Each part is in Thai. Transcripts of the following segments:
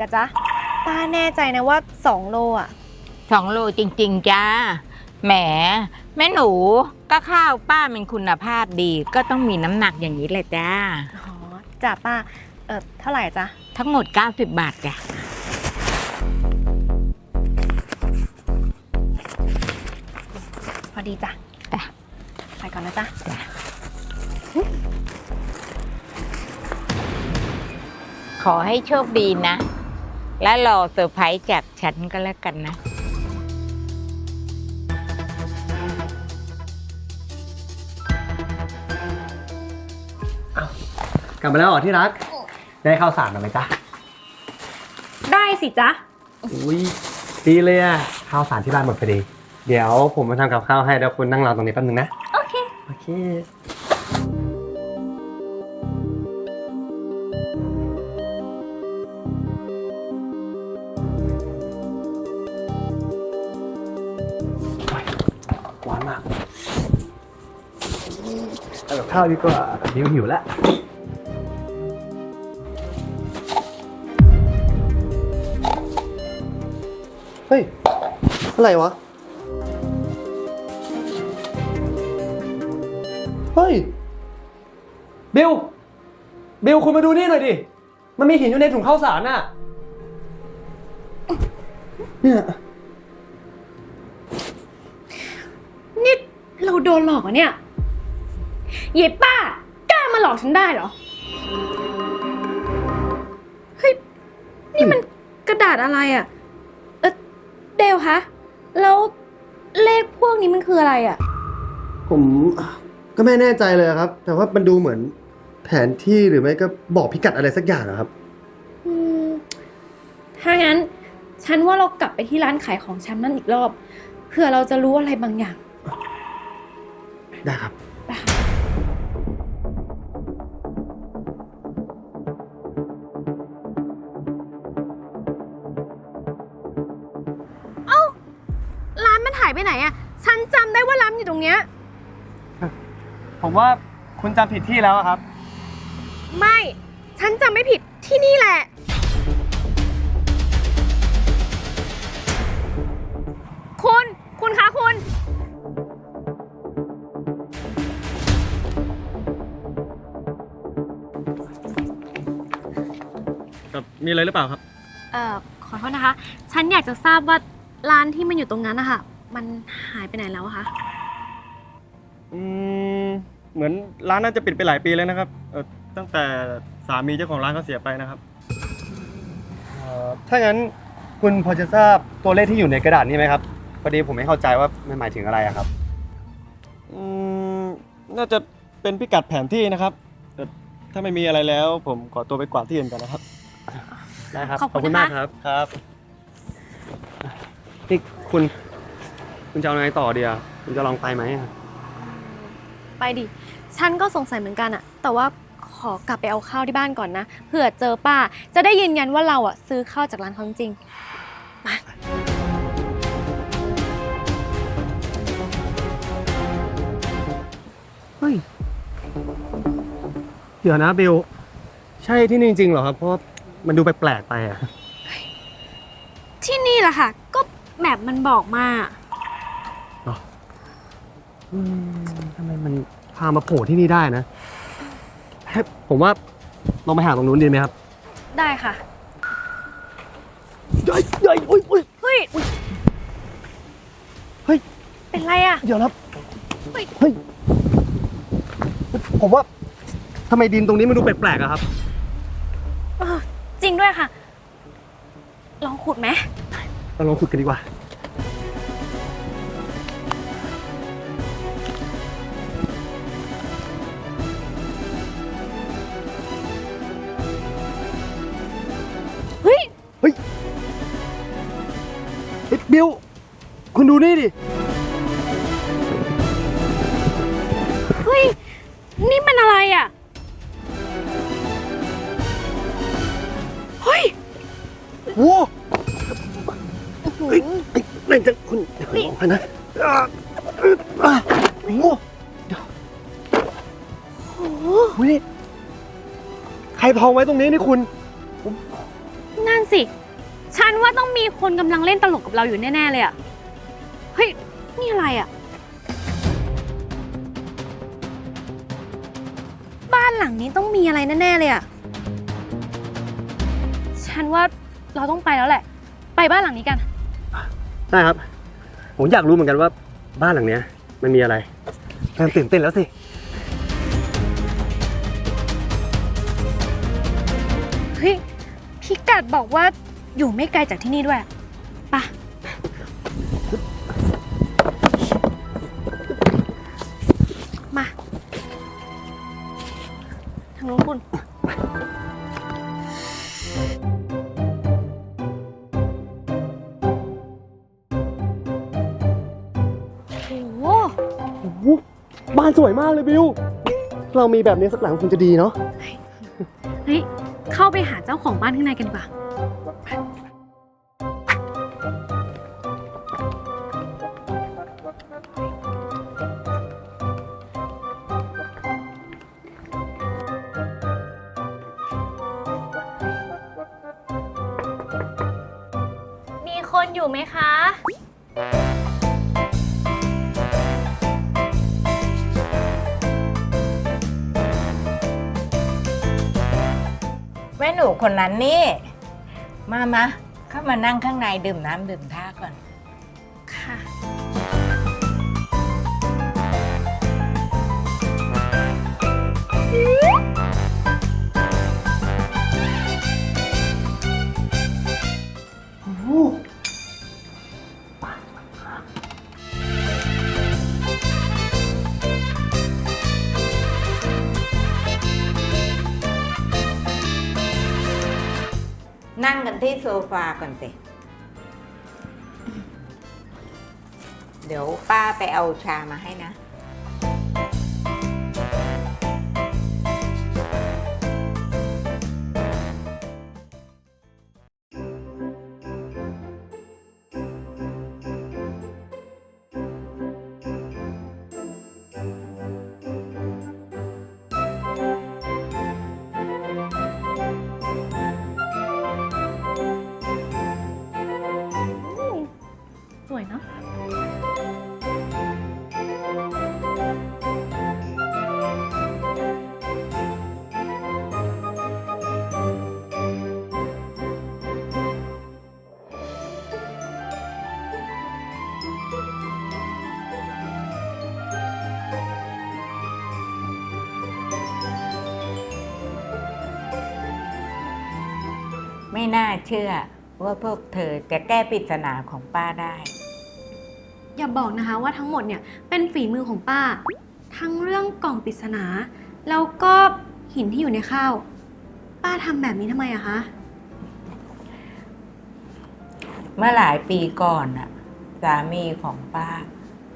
นักแปลกๆอะจ๊ะ ป้าแน่ใจนะว่า 2 โลอะสองโลจริง ๆ จ้า แหม แม่หนูก็ข้าวป้าเป็นคุณภาพดี ก็ต้องมีน้ำหนักอย่างนี้เลยจ้า อ๋อจ้ะป้า เออเท่าไหร่อะจ๊ะ ทั้งหมด 90 บาทจ้ะ พอดีจ้ะจ้ะ ไปก่อนนะจ๊ะ ขอให้โชคดีนะ และรอเซอร์ไพรส์จากฉันก็แล้วกันนะ กลับมาแล้วเหรอที่รัก ได้ข้าวสารมาไหมจ๊ะ ได้สิจ๊ะ อุ้ยดีเลยอะข้าวสารที่บ้านหมดพอดี เดี๋ยวผมมาทำกับข้าวให้เดี๋ยวคุณนั่งรอตรงนี้แป๊บนึงนะ โอเค โอเค เอากับข้าวดีกว่าดิวหิวแล้วเฮ้ย อะไรวะ เฮ้ย บิล บิลคุณมาดูนี่หน่อยดิ มันมีหินอยู่ในถุงข้าวสารน่ะ เนี่ยนี่เราโดนหลอกเหรอเนี่ย เยป้ากล้ามาหลอกฉันได้เหรอ เฮ้ย นี่มันกระดาษอะไรอะ่ะ เออเดวคะ แล้วเลขพวกนี้มันคืออะไรอะ่ะ ผมก็ไม่แน่ใจเลยครับ แต่ว่ามันดูเหมือนแผนที่หรือไม่ก็บอกพิกัดอะไรสักอย่างอะครับ อืม ถ้างั้น ฉันว่าเรากลับไปที่ร้านขายของชำนั่นอีกรอบ เผื่อเราจะรู้อะไรบางอย่าง ได้ครับ ไปไหนอะ่ะฉันจำได้ว่าร้านอยู่ตรงเนี้ย ผมว่าคุณจำผิดที่แล้วอะครับ ไม่ ฉันจำไม่ผิดที่นี่แหละ คุณ คุณคะคุณ มีอะไรหรือเปล่าครับ เอ่อ ขอโทษนะคะ ฉันอยากจะทราบว่าร้านที่มันอยู่ตรงนั้นนะคะ มันหายไปไหนแล้วอะคะ อืมเหมือนร้านน่าจะปิดไปหลายปีแล้วนะครับเออตั้งแต่สามีเจ้าของร้านเขาเสียไปนะครับถ้างั้นคุณพอจะทราบตัวเลขที่อยู่ในกระดาษนี้ไหมครับพอดีผมไม่เข้าใจว่ามันหมายถึงอะไรอะครับ อืมน่าจะเป็นพิกัดแผนที่นะครับแต่ถ้าไม่มีอะไรแล้ว ผมขอตัวไปกวาดที่อื่นกันนะครับ ได้ครับขอบคุณมากนะคะครับครับนี่คุณ คุณจะเอาไงต่อเดียวคุณจะลองไปไหมอะไปดิ ฉันก็สงสัยเหมือนกันอะแต่ว่าขอกลับไปเอาข้าวที่บ้านก่อนนะ เผื่อเจอป้า จะได้ยืนยันว่าเราอะซื้อข้าวจากร้านเขาจริงๆมาเฮ้ย เดี๋ยวนะบิลใช่ที่นี่จริงๆเหรอครับ เพราะว่ามันดูแปลกๆไปอะที่นี่แหละค่ะ ก็แมปมันบอกมา อืมทำไมมันพามาโผล่ที่นี่ได้นะให้ผมว่าลองไปหาตรงนู้นดีไหมครับได้ค่ะใหญ่ใหญ่อุ้ยอุ้ยเฮ้ย เฮ้ย เป็นไรอะเดี๋ยวนะเฮ้ย เฮ้ย ผมว่าทำไมดินตรงนี้มันดูแปลกๆอะครับ เออจริงด้วยค่ะ ลองขุดไหม เราลองขุดกันดีกว่า บิว คุณดูนี่ดิ เฮ้ย นี่มันอะไรอะเฮ้ย โว้เฮ้ยเฮ้ยเล่นจังคุณเดี๋ยวผมลองไปนะอ่าอ่าโอ้โหเดี๋ยวโอ้โหอุ๊ยนี่ใครพองไว้ตรงนี้นี่คุณ คนกำลังเล่นตลกกับเราอยู่แน่ ๆ เลยอะเฮ้ย นี่อะไรอะบ้านหลังนี้ต้องมีอะไรแน่ๆเลยอะฉันว่าเราต้องไปแล้วแหละ ไปบ้านหลังนี้กัน ได้ครับ ผมอยากรู้เหมือนกันว่าบ้านหลังเนี้ยมันมีอะไรเริ่มตื่นเต้นแล้วสิ เฮ้ยพิกัดบอกว่า อยู่ไม่ไกลจากที่นี่ด้วยไปะมา ทางนู้นคุณ โอ้โหโอ้โหบ้านสวยมากเลยบิว เรามีแบบนี้สักหลังคงจะดีเนาะ เฮ้ย เข้าไปหาเจ้าของบ้านข้างในกันดีกว่ามี คนอยู่ไหมคะ แม่หนูคนนั้นนี่ มามาเข้ามานั่งข้างในดื่มน้ำดื่มท่าก่อน ค่ะ ที่โซฟาก่อนสิ เดี๋ยวป้าไปเอาชามาให้นะ ไม่น่าเชื่อว่าพวกเธอจะแก้ปริศนาของป้าได้ อย่าบอกนะคะว่าทั้งหมดเนี่ยเป็นฝีมือของป้า ทั้งเรื่องกล่องปริศนา แล้วก็หินที่อยู่ในข้าว ป้าทำแบบนี้ทำไมอะคะ เมื่อหลายปีก่อนน่ะสามีของป้า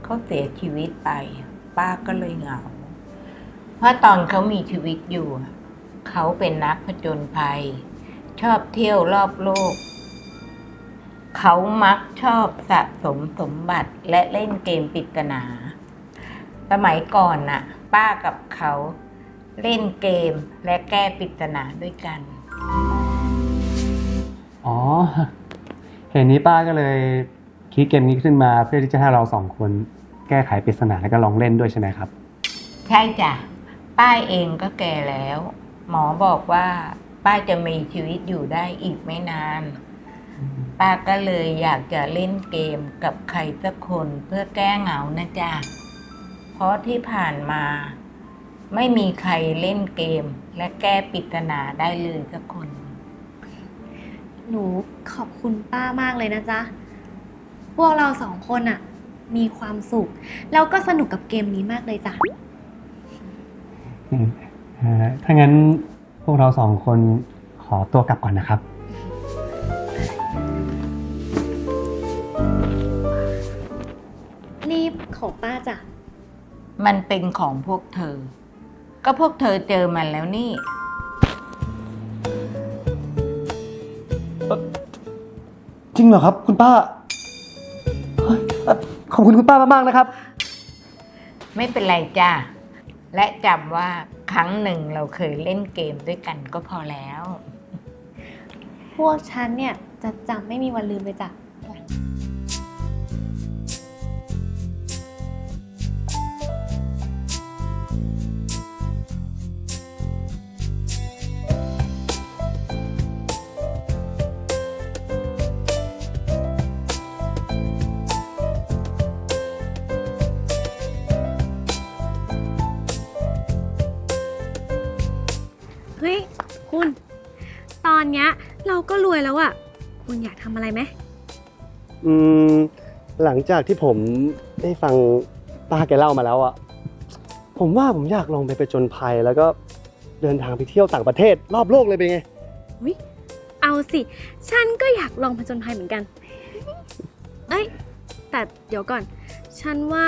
เขาเสียชีวิตไป ป้าก็เลยเหงา เพราะตอนเขามีชีวิตอยู่อะเขาเป็นนักผจญภัย ชอบเที่ยวรอบโลก เขามักชอบสะสมสมบัติและเล่นเกมปริศนา สมัยก่อนน่ะ ป้ากับเขาเล่นเกมและแก้ปริศนาด้วยกัน อ๋อ เห็นนี้ป้าก็เลยคิดเกมนี้ขึ้นมาเพื่อที่จะให้เราสองคนแก้ไขปริศนาแล้วก็ลองเล่นด้วยใช่ไหมครับ ใช่จ้ะ ป้าเองก็แก่แล้ว หมอบอกว่า ป้าจะมีชีวิตอยู่ได้อีกไม่นาน ป้าก็เลยอยากจะเล่นเกมกับใครสักคนเพื่อแก้เหงานะจ๊ะ เพราะที่ผ่านมา ไม่มีใครเล่นเกมและแก้ปริศนาได้เลยสักคน หนูขอบคุณป้ามากเลยนะจ๊ะ พวกเราสองคนอะมีความสุข แล้วก็สนุกกับเกมนี้มากเลยจ้ะอืมเอ่อถ้างั้น พวกเราสองคนขอตัวกลับก่อนนะครับ นี่ของป้าจ้ะ มันเป็นของพวกเธอ ก็พวกเธอเจอมันแล้วนี่ จริงเหรอครับ คุณป้าเฮ้ยเอ่อขอบคุณคุณป้ามากๆนะครับ ไม่เป็นไรจ้า และจำว่าครั้งหนึ่งเราเคยเล่นเกมด้วยกันก็พอแล้ว พวกฉันเนี่ยจะจำไม่มีวันลืมเลยจ้ะ วยแล้วอะคุณอยากทำอะไรไหมอืมหลังจากที่ผมได้ฟังป้าแกเล่ามาแล้วอะผมว่าผมอยากลองไปไปจนภัยแล้วก็เดินทางไปเที่ยวต่างประเทศรอบโลกเลยเป็นไง วิเอาสิ ฉันก็อยากลองผจญภัยเหมือนกัน เอ้ย แต่เดี๋ยวก่อน ฉันว่า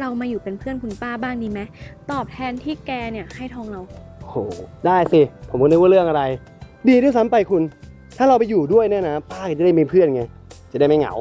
เรามาอยู่เป็นเพื่อนคุณป้าบ้างดีไหมตอบแทนที่แกเนี่ยให้ทองเราโหได้สิ ผมก็นึกว่าเรื่องอะไร ดีด้วยซ้ำไปคุณ ถ้าเราไปอยู่ด้วยเนี่ยนะป้าจะได้มีเพื่อนไง จะได้ไม่เหงา